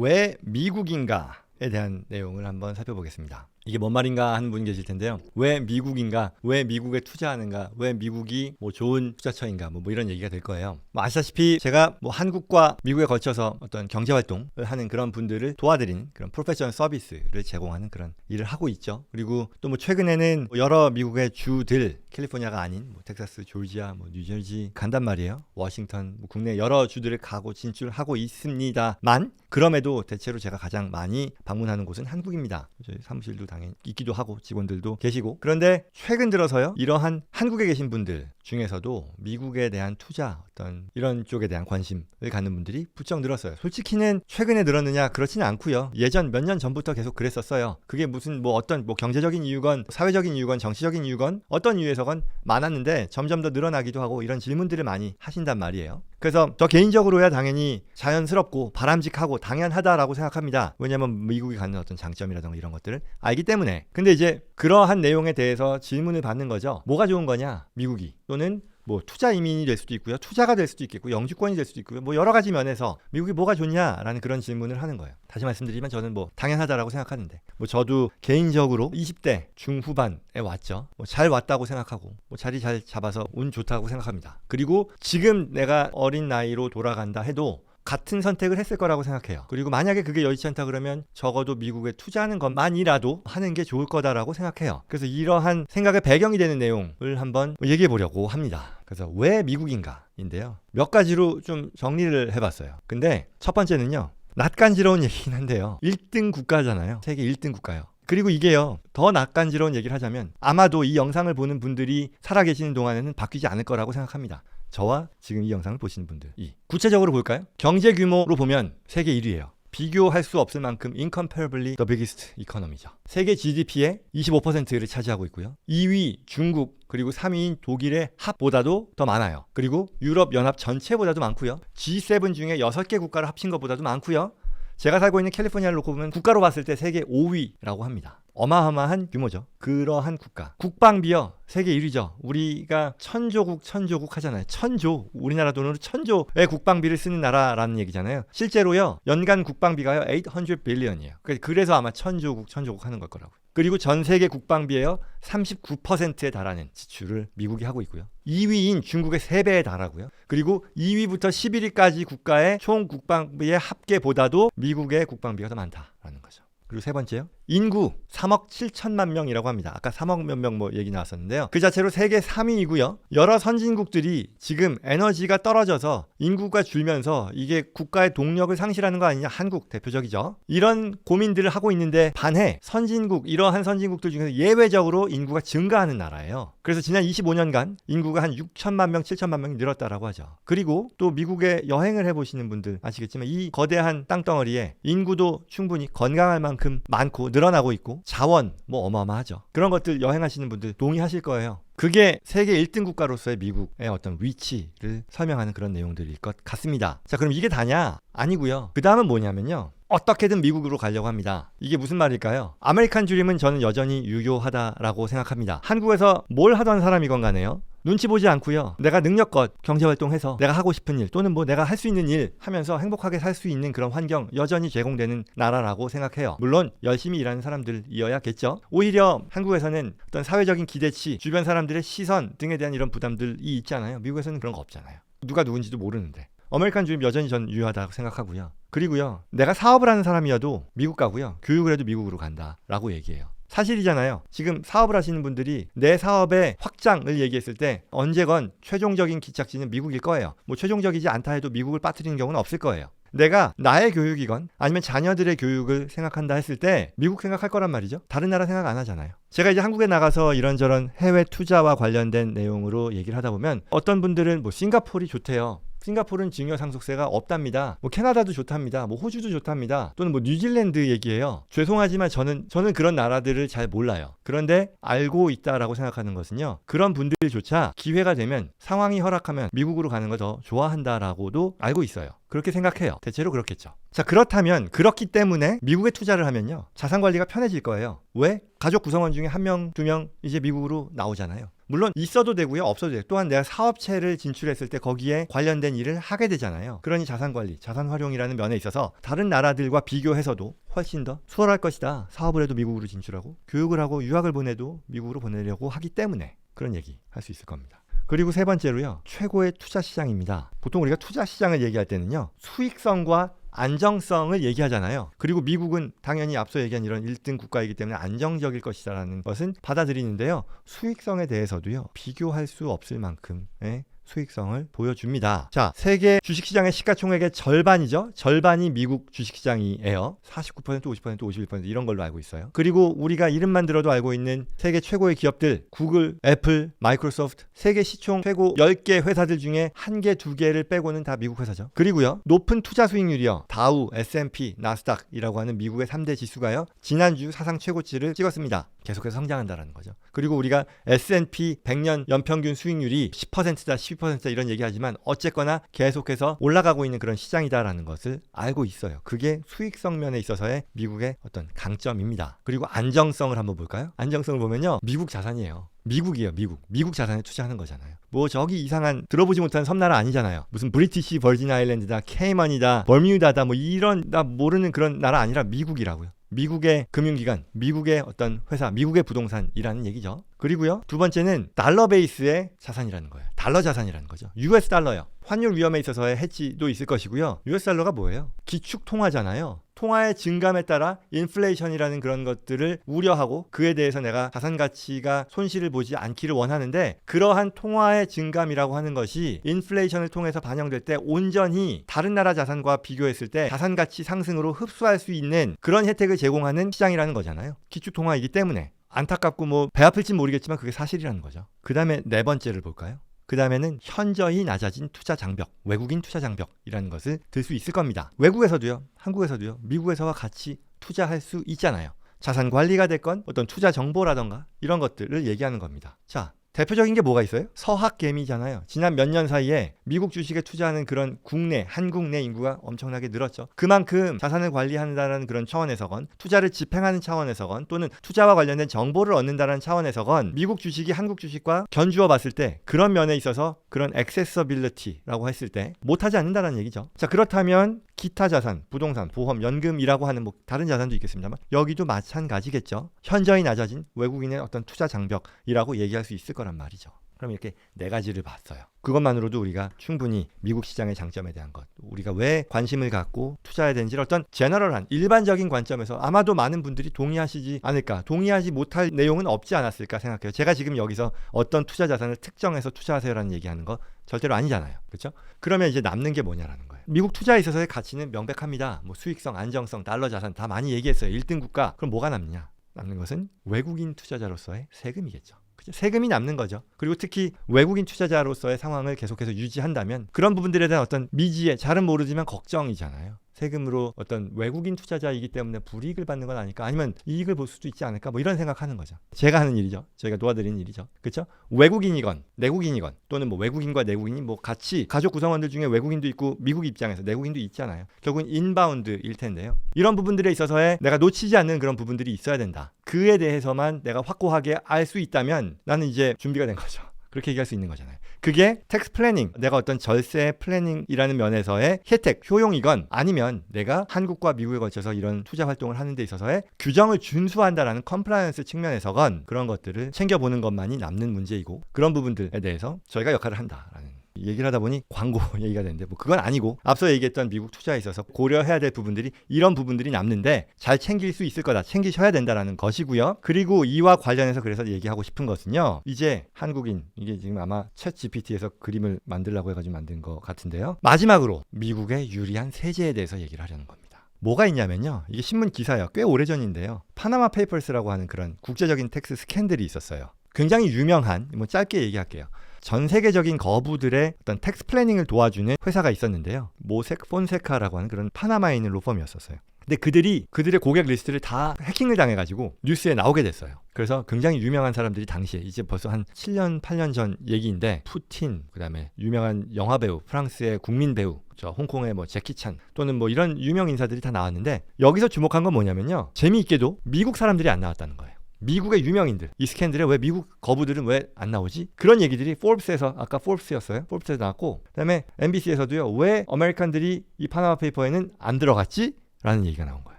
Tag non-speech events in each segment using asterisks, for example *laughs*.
왜 미국인가에 대한 내용을 한번 살펴보겠습니다. 이게 뭔 말인가 하는 분 계실 텐데요. 왜 미국인가? 왜 미국에 투자하는가? 왜 미국이 뭐 좋은 투자처인가? 뭐, 뭐 이런 얘기가 될 거예요. 뭐 아시다시피 제가 뭐 한국과 미국에 걸쳐서 어떤 경제 활동을 하는 그런 분들을 도와드리는 그런 프로페셔널 서비스를 제공하는 그런 일을 하고 있죠. 그리고 또 뭐 최근에는 뭐 여러 미국의 주들 캘리포니아가 아닌 뭐 텍사스, 조지아, 뭐 뉴저지 간단 말이에요. 워싱턴, 뭐 국내 여러 주들을 가고 진출하고 있습니다만 그럼에도 대체로 제가 가장 많이 방문하는 곳은 한국입니다. 저희 사무실도 당연히 있기도 하고 직원들도 계시고 그런데 최근 들어서요 이러한 한국에 계신 분들 중에서도 미국에 대한 투자 어떤 이런 쪽에 대한 관심을 갖는 분들이 부쩍 늘었어요. 솔직히는 최근에 늘었느냐 그렇지는 않고요. 예전 몇 년 전부터 계속 그랬었어요. 그게 무슨 뭐 어떤 뭐 경제적인 이유건 사회적인 이유건 정치적인 이유건 어떤 이유에서건 많았는데 점점 더 늘어나기도 하고 이런 질문들을 많이 하신단 말이에요. 그래서 저 개인적으로야 당연히 자연스럽고 바람직하고 당연하다라고 생각합니다. 왜냐하면 미국이 갖는 어떤 장점이라든가 이런 것들을 알기 때문에. 근데 이제 그러한 내용에 대해서 질문을 받는 거죠. 뭐가 좋은 거냐? 미국이 또는 뭐 투자 이민이 될 수도 있고요. 투자가 될 수도 있겠고 영주권이 될 수도 있고요. 뭐 여러 가지 면에서 미국이 뭐가 좋냐라는 그런 질문을 하는 거예요. 다시 말씀드리면 저는 뭐 당연하다라고 생각하는데 뭐 저도 개인적으로 20대 중후반에 왔죠. 뭐 잘 왔다고 생각하고 뭐 자리 잘 잡아서 운 좋다고 생각합니다. 그리고 지금 내가 어린 나이로 돌아간다 해도 같은 선택을 했을 거라고 생각해요. 그리고 만약에 그게 여의치 않다 그러면 적어도 미국에 투자하는 것만이라도 하는 게 좋을 거다라고 생각해요. 그래서 이러한 생각의 배경이 되는 내용을 한번 얘기해 보려고 합니다. 그래서 왜 미국인가인데요. 몇 가지로 좀 정리를 해봤어요. 근데 첫 번째는요. 낯간지러운 얘기긴 한데요. 1등 국가잖아요. 세계 1등 국가요. 그리고 이게요. 더 낯간지러운 얘기를 하자면 아마도 이 영상을 보는 분들이 살아계시는 동안에는 바뀌지 않을 거라고 생각합니다. 저와 지금 이 영상을 보시는 분들 이 구체적으로 볼까요? 경제 규모로 보면 세계 1위예요. 비교할 수 없을 만큼 incomparably the biggest economy죠. 세계 GDP의 25%를 차지하고 있고요. 2위 중국 그리고 3위인 독일의 합보다도 더 많아요. 그리고 유럽 연합 전체보다도 많고요. G7 중에 6개 국가를 합친 것보다도 많고요. 제가 살고 있는 캘리포니아를 놓고 보면 국가로 봤을 때 세계 5위라고 합니다. 어마어마한 규모죠. 그러한 국가. 국방비요. 세계 1위죠. 우리가 천조국 천조국 하잖아요. 천조. 우리나라 돈으로 천조의 국방비를 쓰는 나라라는 얘기잖아요. 실제로요. 연간 국방비가요. 800 빌리언이에요. 그래서 아마 천조국 천조국 하는 걸 거라고. 그리고 전 세계 국방비에요. 39%에 달하는 지출을 미국이 하고 있고요. 2위인 중국의 3배에 달하고요. 그리고 2위부터 11위까지 국가의 총 국방비의 합계보다도 미국의 국방비가 더 많다라는 거죠. 그리고 세 번째요. 인구 3억 7천만 명이라고 합니다. 아까 3억 몇 명 뭐 얘기 나왔었는데요. 그 자체로 세계 3위이고요. 여러 선진국들이 지금 에너지가 떨어져서 인구가 줄면서 이게 국가의 동력을 상실하는 거 아니냐? 한국 대표적이죠. 이런 고민들을 하고 있는데 반해 선진국 이러한 선진국들 중에서 예외적으로 인구가 증가하는 나라예요. 그래서 지난 25년간 인구가 한 6천만 명, 7천만 명이 늘었다라고 하죠. 그리고 또 미국에 여행을 해 보시는 분들 아시겠지만 이 거대한 땅덩어리에 인구도 충분히 건강할 만큼 많고 늘어나고 있고 자원 뭐 어마어마하죠. 그런 것들 여행하시는 분들 동의하실 거예요. 그게 세계 1등 국가로서의 미국의 어떤 위치를 설명하는 그런 내용들일 것 같습니다. 자, 그럼 이게 다냐? 아니고요. 그 다음은 뭐냐면요. 어떻게든 미국으로 가려고 합니다. 이게 무슨 말일까요? 아메리칸 드림은 저는 여전히 유효하다라고 생각합니다. 한국에서 뭘 하던 사람이건 간에요. 눈치 보지 않고요. 내가 능력껏 경제 활동해서 내가 하고 싶은 일 또는 뭐 내가 할 수 있는 일 하면서 행복하게 살 수 있는 그런 환경 여전히 제공되는 나라라고 생각해요. 물론 열심히 일하는 사람들이어야겠죠. 오히려 한국에서는 어떤 사회적인 기대치, 주변 사람들의 시선 등에 대한 이런 부담들이 있잖아요. 미국에서는 그런 거 없잖아요. 누가 누군지도 모르는데. 아메리칸 주임 여전히 전 유효하다고 생각하고요. 그리고요. 내가 사업을 하는 사람이어도 미국 가고요. 교육을 해도 미국으로 간다라고 얘기해요. 사실이잖아요. 지금 사업을 하시는 분들이 내 사업의 확장을 얘기했을 때 언제건 최종적인 기착지는 미국일 거예요. 뭐 최종적이지 않다 해도 미국을 빠뜨리는 경우는 없을 거예요. 내가 나의 교육이건 아니면 자녀들의 교육을 생각한다 했을 때 미국 생각할 거란 말이죠. 다른 나라 생각 안 하잖아요. 제가 이제 한국에 나가서 이런저런 해외 투자와 관련된 내용으로 얘기를 하다 보면 어떤 분들은 뭐 싱가포르이 좋대요. 싱가포르는 증여 상속세가 없답니다. 뭐 캐나다도 좋답니다. 뭐 호주도 좋답니다. 또는 뭐 뉴질랜드 얘기예요. 죄송하지만 저는 저는 그런 나라들을 잘 몰라요. 그런데 알고 있다라고 생각하는 것은요. 그런 분들조차 기회가 되면 상황이 허락하면 미국으로 가는 걸 더 좋아한다라고도 알고 있어요. 그렇게 생각해요. 대체로 그렇겠죠. 자, 그렇다면 그렇기 때문에 미국에 투자를 하면요. 자산 관리가 편해질 거예요. 왜? 가족 구성원 중에 한 명, 두 명 이제 미국으로 나오잖아요. 물론 있어도 되고요, 없어도 돼요. 또한 내가 사업체를 진출했을 때 거기에 관련된 일을 하게 되잖아요. 그러니 자산 관리, 자산 활용이라는 면에 있어서 다른 나라들과 비교해서도 훨씬 더 수월할 것이다. 사업을 해도 미국으로 진출하고 교육을 하고 유학을 보내도 미국으로 보내려고 하기 때문에 그런 얘기 할 수 있을 겁니다. 그리고 세 번째로요. 최고의 투자 시장입니다. 보통 우리가 투자 시장을 얘기할 때는요. 수익성과 안정성을 얘기하잖아요. 그리고 미국은 당연히 앞서 얘기한 이런 1등 국가이기 때문에 안정적일 것이다라는 것은 받아들이는데요. 수익성에 대해서도요. 비교할 수 없을 만큼의 수익성을 보여줍니다. 자, 세계 주식시장의 시가총액의 절반이죠. 절반이 미국 주식시장이에요. 49%, 50%, 51% 이런 걸로 알고 있어요. 그리고 우리가 이름만 들어도 알고 있는 세계 최고의 기업들, 구글, 애플, 마이크로소프트, 세계 시총 최고 10개 회사들 중에 한 개, 두 개를 빼고는 다 미국 회사죠. 그리고요, 높은 투자 수익률이요. 다우, S&P, 나스닥이라고 하는 미국의 3대 지수가요. 지난주 사상 최고치를 찍었습니다. 계속해서 성장한다라는 거죠. 그리고 우리가 S&P 100년 연평균 수익률이 10%다, 12%다 이런 얘기하지만 어쨌거나 계속해서 올라가고 있는 그런 시장이다라는 것을 알고 있어요. 그게 수익성 면에 있어서의 미국의 어떤 강점입니다. 그리고 안정성을 한번 볼까요? 안정성을 보면요. 미국 자산이에요. 미국이에요, 미국. 미국 자산에 투자하는 거잖아요. 뭐 저기 이상한 들어보지 못한 섬나라 아니잖아요. 무슨 브리티시 버진 아일랜드다, 케이먼이다, 버뮤다다 뭐 이런 나 모르는 그런 나라 아니라 미국이라고요. 미국의 금융기관, 미국의 어떤 회사, 미국의 부동산이라는 얘기죠. 그리고요. 두 번째는 달러 베이스의 자산이라는 거예요. 달러 자산이라는 거죠. US 달러요. 환율 위험에 있어서의 해지도 있을 것이고요. US 달러가 뭐예요? 기축 통화잖아요. 통화의 증감에 따라 인플레이션이라는 그런 것들을 우려하고 그에 대해서 내가 자산 가치가 손실을 보지 않기를 원하는데 그러한 통화의 증감이라고 하는 것이 인플레이션을 통해서 반영될 때 온전히 다른 나라 자산과 비교했을 때 자산 가치 상승으로 흡수할 수 있는 그런 혜택을 제공하는 시장이라는 거잖아요. 기축 통화이기 때문에 안타깝고 뭐 배 아플지 모르겠지만 그게 사실이라는 거죠. 그 다음에 네 번째를 볼까요? 그 다음에는 현저히 낮아진 투자 장벽, 외국인 투자 장벽이라는 것을 들 수 있을 겁니다. 외국에서도요, 한국에서도요, 미국에서와 같이 투자할 수 있잖아요. 자산 관리가 됐건 어떤 투자 정보라던가 이런 것들을 얘기하는 겁니다. 자, 대표적인 게 뭐가 있어요? 서학개미잖아요. 지난 몇 년 사이에 미국 주식에 투자하는 그런 국내, 한국 내 인구가 엄청나게 늘었죠. 그만큼 자산을 관리한다는 그런 차원에서건 투자를 집행하는 차원에서건 또는 투자와 관련된 정보를 얻는다는 차원에서건 미국 주식이 한국 주식과 견주어 봤을 때 그런 면에 있어서 그런 액세서빌리티라고 했을 때 못하지 않는다는 얘기죠. 자, 그렇다면 기타 자산, 부동산, 보험, 연금이라고 하는 뭐 다른 자산도 있겠습니다만 여기도 마찬가지겠죠. 현저히 낮아진 외국인의 어떤 투자 장벽이라고 얘기할 수 있을 거란 말이죠. 그럼 이렇게 네 가지를 봤어요. 그것만으로도 우리가 충분히 미국 시장의 장점에 대한 것, 우리가 왜 관심을 갖고 투자해야 되는지 어떤 제너럴한 일반적인 관점에서 아마도 많은 분들이 동의하시지 않을까, 동의하지 못할 내용은 없지 않았을까 생각해요. 제가 지금 여기서 어떤 투자 자산을 특정해서 투자하세요라는 얘기하는 거 절대로 아니잖아요. 그렇죠? 그러면 이제 남는 게 뭐냐라는 거예요. 미국 투자에 있어서의 가치는 명백합니다. 뭐 수익성, 안정성, 달러 자산 다 많이 얘기했어요. 1등 국가. 그럼 뭐가 남냐? 남는 것은 외국인 투자자로서의 세금이겠죠. 그죠? 세금이 남는 거죠. 그리고 특히 외국인 투자자로서의 상황을 계속해서 유지한다면 그런 부분들에 대한 어떤 미지의 잘은 모르지만 걱정이잖아요. 세금으로 어떤 외국인 투자자이기 때문에 불이익을 받는 건 아닐까 아니면 이익을 볼 수도 있지 않을까 뭐 이런 생각하는 거죠. 제가 하는 일이죠. 저희가 도와드리는 일이죠. 그렇죠? 외국인이건 내국인이건 또는 뭐 외국인과 내국인이 뭐 같이 가족 구성원들 중에 외국인도 있고 미국 입장에서 내국인도 있잖아요. 결국은 인바운드일 텐데요. 이런 부분들에 있어서의 내가 놓치지 않는 그런 부분들이 있어야 된다. 그에 대해서만 내가 확고하게 알 수 있다면 나는 이제 준비가 된 거죠. 그렇게 얘기할 수 있는 거잖아요. 그게 텍스 플래닝, 내가 어떤 절세 플래닝이라는 면에서의 혜택, 효용이건 아니면 내가 한국과 미국에 걸쳐서 이런 투자 활동을 하는 데 있어서의 규정을 준수한다라는 컴플라이언스 측면에서건 그런 것들을 챙겨보는 것만이 남는 문제이고 그런 부분들에 대해서 저희가 역할을 한다라는 얘기를 하다 보니 광고 *laughs* 얘기가 되는데 뭐 그건 아니고 앞서 얘기했던 미국 투자에 있어서 고려해야 될 부분들이 이런 부분들이 남는데 잘 챙길 수 있을 거다 챙기셔야 된다라는 것이고요 그리고 이와 관련해서 그래서 얘기하고 싶은 것은요 이제 한국인 이게 지금 아마 챗 GPT에서 그림을 만들라고 해가지고 만든 것 같은데요 마지막으로 미국의 유리한 세제에 대해서 얘기를 하려는 겁니다. 뭐가 있냐면요. 이게 신문 기사예요. 꽤 오래전인데요. 파나마 페이퍼스라고 하는 그런 국제적인 텍스 스캔들이 있었어요. 굉장히 유명한 뭐 짧게 얘기할게요. 전 세계적인 거부들의 어떤 텍스 플래닝을 도와주는 회사가 있었는데요. 모색 폰세카라고 하는 그런 파나마에 있는 로펌이었었어요. 근데 그들이 그들의 고객 리스트를 다 해킹을 당해가지고 뉴스에 나오게 됐어요. 그래서 굉장히 유명한 사람들이 당시에 이제 벌써 한 7년, 8년 전 얘기인데 푸틴, 그다음에 유명한 영화 배우, 프랑스의 국민 배우, 저 홍콩의 뭐 제키찬 또는 뭐 이런 유명 인사들이 다 나왔는데 여기서 주목한 건 뭐냐면요. 재미있게도 미국 사람들이 안 나왔다는 거예요. 미국의 유명인들 이 스캔들에 왜 미국 거부들은 왜 안 나오지? 그런 얘기들이 포브스에서 아까 포브스였어요. 포브스에서 나왔고 그다음에 MBC에서도요. 왜 아메리칸들이 이 파나마 페이퍼에는 안 들어갔지? 라는 얘기가 나온 거예요.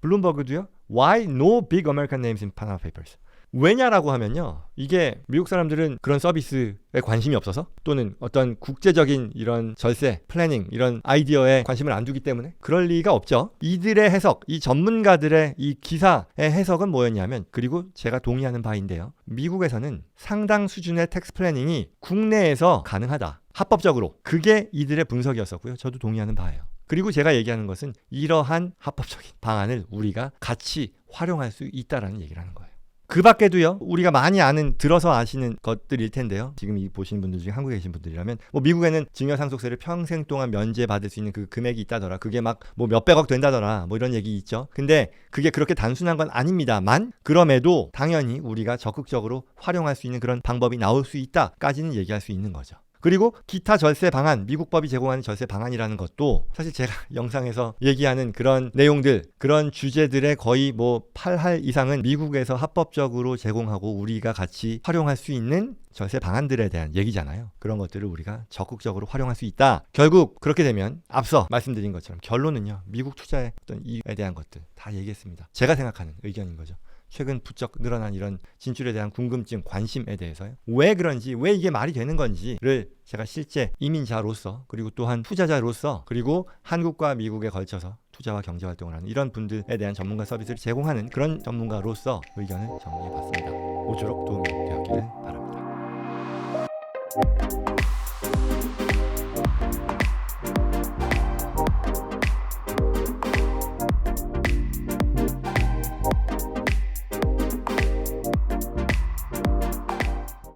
블룸버그도요. Why no big American names in Panama Papers? 왜냐라고 하면요. 이게 미국 사람들은 그런 서비스에 관심이 없어서 또는 어떤 국제적인 이런 절세, 플래닝 이런 아이디어에 관심을 안 두기 때문에 그럴 리가 없죠. 이들의 해석, 이 전문가들의 이 기사의 해석은 뭐였냐면 그리고 제가 동의하는 바인데요. 미국에서는 상당 수준의 텍스 플래닝이 국내에서 가능하다. 합법적으로. 그게 이들의 분석이었었고요. 저도 동의하는 바예요. 그리고 제가 얘기하는 것은 이러한 합법적인 방안을 우리가 같이 활용할 수 있다라는 얘기를 하는 거예요. 그 밖에도요, 우리가 많이 아는, 들어서 아시는 것들일 텐데요. 지금 이 보시는 분들 중에 한국에 계신 분들이라면, 뭐 미국에는 증여상속세를 평생 동안 면제받을 수 있는 그 금액이 있다더라. 그게 막 뭐 몇백억 된다더라. 뭐 이런 얘기 있죠. 근데 그게 그렇게 단순한 건 아닙니다만, 그럼에도 당연히 우리가 적극적으로 활용할 수 있는 그런 방법이 나올 수 있다까지는 얘기할 수 있는 거죠. 그리고 기타 절세 방안, 미국 법이 제공하는 절세 방안이라는 것도 사실 제가 *laughs* 영상에서 얘기하는 그런 내용들, 그런 주제들의 거의 뭐 8할 이상은 미국에서 합법적으로 제공하고 우리가 같이 활용할 수 있는 절세 방안들에 대한 얘기잖아요. 그런 것들을 우리가 적극적으로 활용할 수 있다. 결국 그렇게 되면 앞서 말씀드린 것처럼 결론은요. 미국 투자의 어떤 이익에 대한 것들 다 얘기했습니다. 제가 생각하는 의견인 거죠. 최근 부쩍 늘어난 이런 진출에 대한 궁금증, 관심에 대해서요. 왜 그런지, 왜 이게 말이 되는 건지를 제가 실제 이민자로서 그리고 또한 투자자로서 그리고 한국과 미국에 걸쳐서 투자와 경제 활동을 하는 이런 분들에 대한 전문가 서비스를 제공하는 그런 전문가로서 의견을 정리해 봤습니다. 모쪼록 도움이 되었기를 바랍니다.